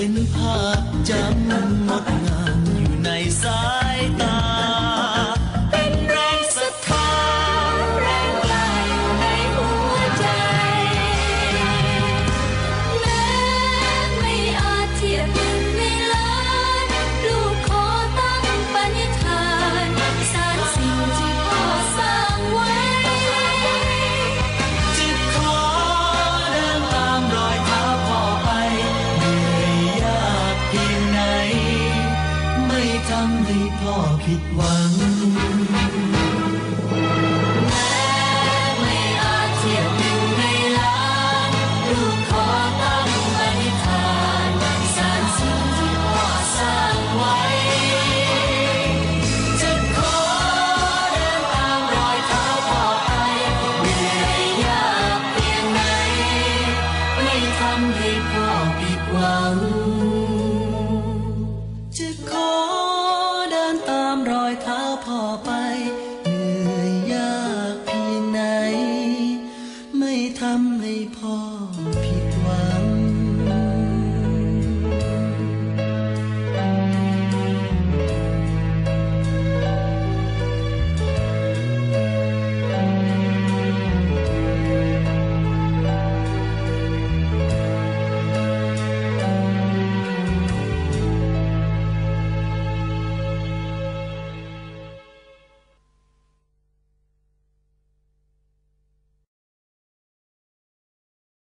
เป็นภาพจำงดงามอยู่ในสาย ทำให้พ่อผิดหวังำให้พ่อผิดหวัง